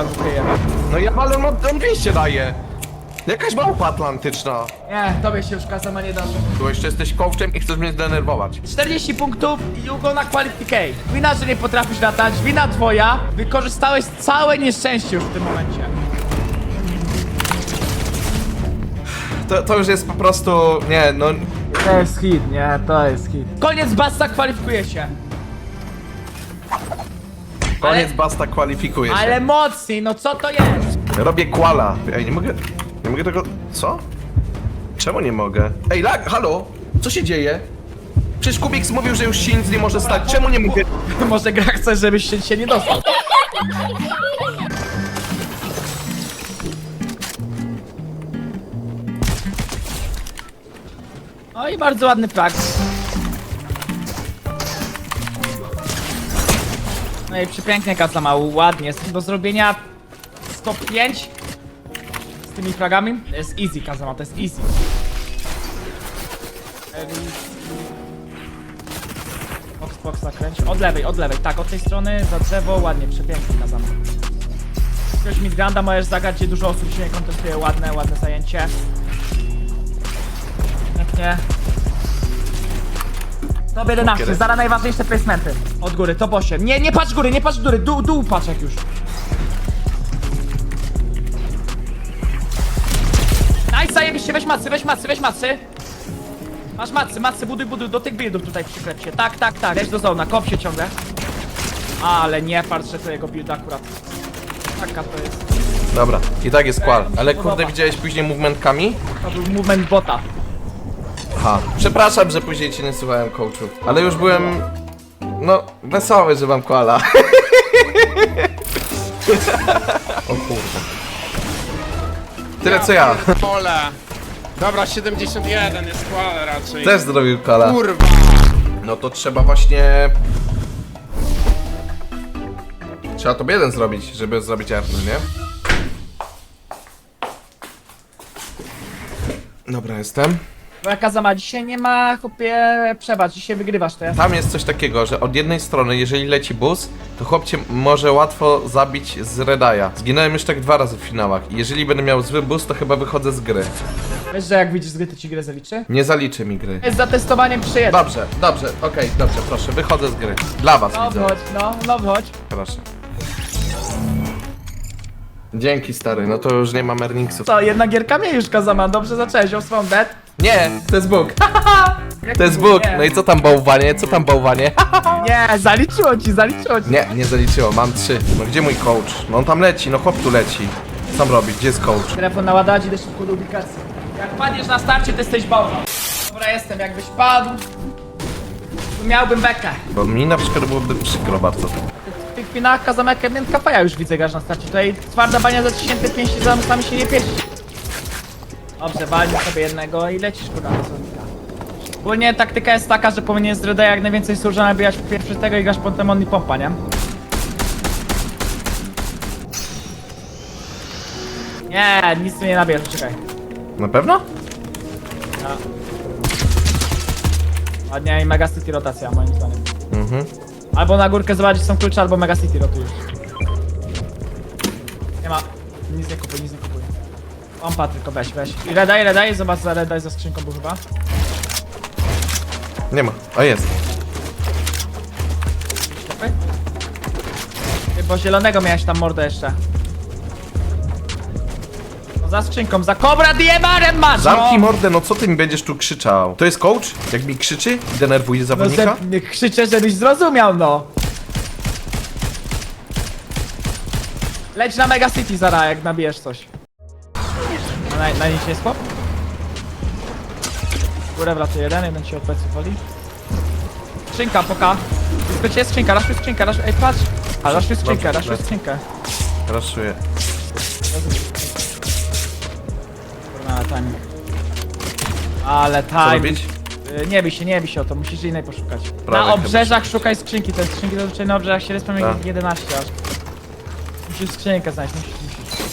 on ukryje. No ja ale on, on 200 daje. Jakaś małpa atlantyczna. Nie, tobie się już Kazama nie da. Tu jeszcze jesteś coachem i chcesz mnie zdenerwować. 40 punktów i Hugo na qualificate. Wina, że nie potrafisz latać, wina twoja. Wykorzystałeś całe nieszczęście już w tym momencie. To, to już jest po prostu, nie, no... To jest hit, nie, to jest hit. Koniec Basta kwalifikuje się. Koniec basta kwalifikuje się. Ale mocniej, no co to jest? Robię kwala. Ej, nie mogę, nie mogę tego, co? Czemu nie mogę? Ej, lag, halo? Co się dzieje? Przecież Kubiks mówił, że już się nic nie może stać. Czemu nie mogę? Może gra chce, żebyś się dzisiaj nie dostał. No i bardzo ładny frag. No i przepięknie Kazama, ładnie. Jest do zrobienia 105 z tymi fragami. To jest easy Kazama, to jest easy. Fox, Fox zakręć. Od lewej, od lewej, tak, od tej strony, za drzewo, ładnie, przepięknie zamek. Jakiegoś Midgranda możesz zagrać, gdzie dużo osób się nie kontestuje, ładne, ładne zajęcie. Pięknie. Top 11, Kiedy? zara najważniejsze placementy. Od góry, top 8. Nie, nie patrz góry, nie patrz góry, dół, dół patrz jak już. Nice, zajebiście, weź macy, weź macy, weź macy. Masz macy, macy, buduj, buduj, do tych buildów tutaj przyklep się. Tak, tak, tak, leć do zona, kop się ciągle. Ale nie patrz, że to jego build akurat. Taka to jest. Dobra, i tak jest kwal. mi się Ale kurde, widziałeś później movementkami? To był movement bota. Ha. Przepraszam, że później cię nie słuchałem coachów. Ale już byłem... No, wesoły, że mam kwala. o kurde. Tyle co ja. Pole. Dobra, 71 jest kłale raczej. Też zrobił kwala. Kurwa. No to trzeba właśnie... Trzeba to jeden zrobić, żeby zrobić Arny, nie? Dobra, jestem. Bo jaka zama, dzisiaj nie ma, chłopie, przebacz, dzisiaj wygrywasz to ja. Tam jest coś takiego, że od jednej strony, jeżeli leci bus, to chłop cię może łatwo zabić z Redaya. Zginąłem już tak dwa razy w finałach i jeżeli będę miał zły bus, to chyba wychodzę z gry. Wiesz, że jak widzisz z gry, to ci grę zaliczy? Nie zaliczy mi gry. Jest za testowaniem przyjeżdża. Dobrze, dobrze, okej, dobrze, proszę, wychodzę z gry. Dla was No widzę. wchodź, no, no wchodź. Proszę. Dzięki stary, no to już nie mam earningsów. Co, jedna gierka mnie już Kazama, dobrze zacząłeś, Oswald Dead. Nie, to jest Bóg. To jest? Bóg. No i co tam bałwanie? Co tam bałwanie? Nie, zaliczyło ci, zaliczyło ci. Nie, nie zaliczyło, mam trzy. No gdzie mój coach? No on tam leci, no chłop tu leci. Co tam robi? Gdzie jest coach? Telefon naładać, idę szybko do ubikacji. Jak padniesz na starcie, to jesteś bałwan. Dobra, jestem, jakbyś padł, to miałbym bekę. Bo mi na przykład byłoby przykro bardzo. W tych finałach Kazamekę miętka faja już widzę gaż na starcie. Tutaj twarda bania zaciśnięte pięści, za sami się nie pieści. Dobrze, walnij sobie jednego i lecisz kurwa na słownika. Ogólnie taktyka jest taka, że powinien z Reda jak najwięcej surża nabijać pierwszy tego i gasz potem i pompa, nie? Nie, nic tu nie nabierz, czekaj. Na pewno? Ładnie i Mega City rotacja moim zdaniem. Mhm. Albo na górkę zobaczyć są klucze, albo Mega City rotujesz. Nie ma. Nic nie kupuj, nic nie kupuj. Pompa tylko weź, weź. I redaj, redaj, zobacz za redaj za skrzynką był chyba. Nie ma. O jest. Ślepy? Ty, Bo zielonego miałeś tam mordę jeszcze. No za skrzynką, za Cobra Diemarem masz! Zamknij no! mordę, no co ty mi będziesz tu krzyczał? To jest coach? Jak mi krzyczy i denerwuje No zawodnika? że, nie krzyczę, żebyś zrozumiał, no! Leć na Mega City zara, jak nabijesz coś. Na, na nic jest chłop? Górę jeden, jeden się od plecy woli. Skrzynka, poka. Blisko cię jest skrzynka, raszuj skrzynkę, raszuj, ej patrz! A, raszuj skrzynkę, Dobrze, raszuj lecę. skrzynkę. Raszuję. Kurwa, timing. Ale Co timing. robić? Y, Nie bij się, nie bij się o to, musisz innej poszukać. Prawej na chyba obrzeżach szukaj skrzynki, te skrzynki zazwyczaj na obrzeżach się respią jak Tak. 11 aż. Musisz skrzynkę znaleźć, musisz, musisz.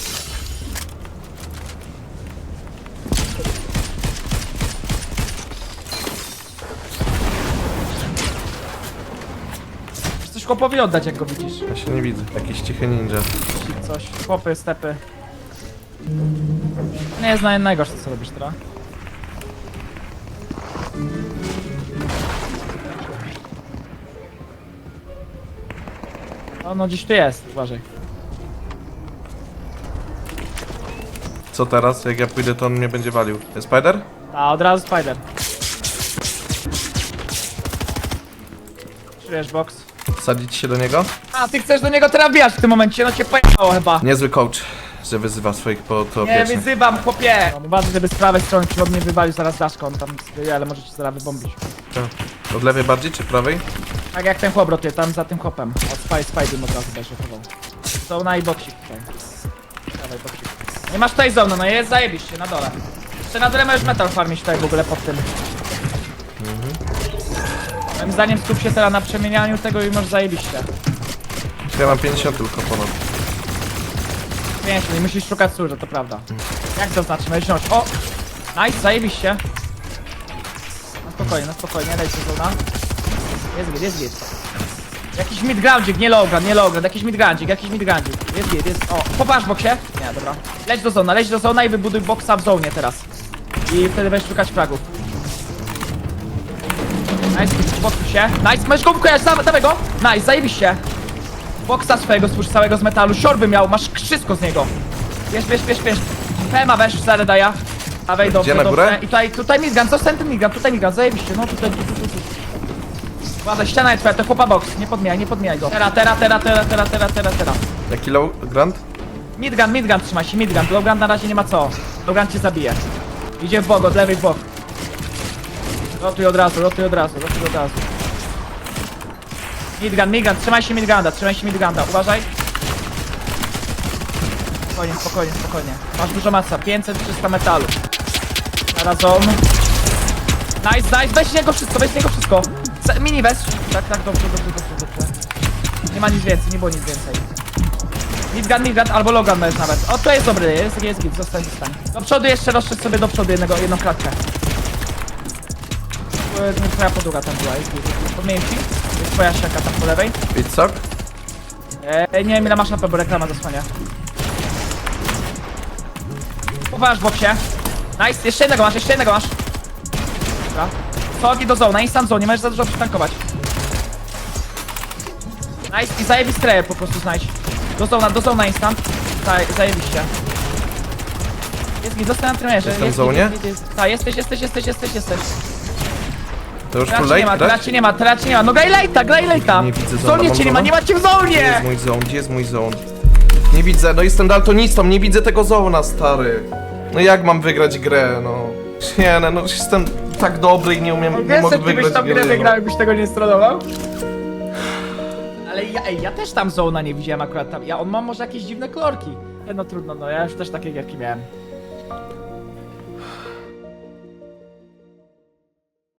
Coś chłopowi oddać, jak go widzisz. Ja się nie widzę. Jakiś cichy ninja. Coś, chłopy, stepy. Nie jest na jednego, co robisz teraz. O, no gdzieś tu jest, uważaj. Co teraz? Jak ja pójdę, to on mnie będzie walił. Jest Spider? A, od razu spider. Czujesz box? Sadzić się do niego? A, ty chcesz do niego teraz wbijać w tym momencie, no cię pojechało chyba. Niezły coach, że wyzywa swoich Nie wyzywam, chłopie! No, uważaj, żeby z prawej strony ci od mnie wywalił zaraz daszką, on tam wie, ale możecie zaraz wybombić. Tak. Od lewej bardziej, czy prawej? Tak jak ten chłop rotuje, tam za tym chłopem. Od spy, spy bym od razu też chował. Zona i boksik tutaj. Dawaj, boksik. Nie masz tutaj zona, no jest zajebiście, na dole. Jeszcze na dole możesz metal farmić tutaj w ogóle pod tym. Moim zdaniem skup się teraz na przemienianiu tego i masz zajebiście. Ja mam 50 tylko ponad. Pięknie, nie musisz szukać służby, to prawda. Jak zaznaczyć? Możesz wziąć. O! Nice, zajebiście. No spokojnie, no spokojnie, leci zona. Jest git, jest git. Jakiś midgroundzik, nie lowground, nie lowground, jakiś midgroundzik, jakiś midgroundzik. Jest git, jest... O, popatrz boksie. Nie, dobra. Leć do zona, leć do zona i wybuduj boksa w zonie teraz. I wtedy będziesz szukać fragów. Nice, boksuj się. Nice, możesz go wykojarzyć, dawaj dawaj go. Nice, zajebiście. Boksa swojego stwórz całego z metalu, siorby miał, masz wszystko z niego. Wiesz, wiesz, wiesz, wiesz. Pema weź, Zaredaja. Dawaj, dobrze, na dobrze. górę? I tutaj, tutaj Midgan, zostań ten Midgan, tutaj Midgan, zajebiście, no tutaj, tu, tu, tu, tu. Ściana jest twoja, to chłopa box, nie podmijaj, nie podmijaj go. Tera, tera, tera, tera, tera, tera, tera, tera. Jaki low grand? Midgan, Midgan, trzymaj się, Midgan, Lowgan na razie nie ma co. Lowgan cię zabije. Idzie w bok, od lewej w bok. Rotuj od razu, rotuj od razu, rotuj od razu. Midgan, Midgan, trzymaj się Midganda, trzymaj się Midganda, uważaj. Spokojnie, spokojnie, spokojnie. Masz dużo masa, 500-300 metalu. Teraz on. Nice, nice, weź z niego wszystko, weź z niego wszystko. Se- Mini weź. Tak, tak, dobrze, dobrze, dobrze, dobrze. Nie ma nic więcej, nie było nic więcej. Midgan, Midgan albo Logan możesz nawet. O, to jest dobry, jest, jest git, zostań, zostań. Do przodu jeszcze rozszerz sobie do przodu jednego, jedną klatkę. E, Twoja podłoga tam była, jest git. jest git. Podmienię ci. Jest twoja siaka tam po lewej. Suck? E, nie wiem ile masz na bo reklama zasłania. Uważ w boksie. Nice, jeszcze jednego masz, jeszcze jednego masz. Dobra. Sogi do zona, instant zone, nie możesz za dużo przytankować. Nice i zajebi streję po prostu znajdź. Do zona, do zona instant. Zaj, zajebiście. Jest mi, zostałem na trenerze. Jestem jest w zonie? Jest, jest, jest. Tak, jesteś, jesteś, jesteś, jesteś, jesteś. To już cię nie ma, tak? cię nie ma, teraz cię nie ma. No graj lejta. Nie widzę W zona, zonie mam cię nie ma, zona? nie macie w Gdzie zonie. jest mój zone? Gdzie jest mój zone? Nie widzę, no jestem daltonistą, nie widzę tego zona, stary. No jak mam wygrać grę, no? Nie, no, no jestem tak dobry i nie umiem, nie Wiesz, mogę że ty byś wygrać tam grę gry. wygrał, No. jakbyś tego nie stronował? Ale ja, ej, ja też tam Zona nie widziałem akurat tam. Ja, on ma może jakieś dziwne kolorki. Ale No trudno, no ja już też takie gierki miałem.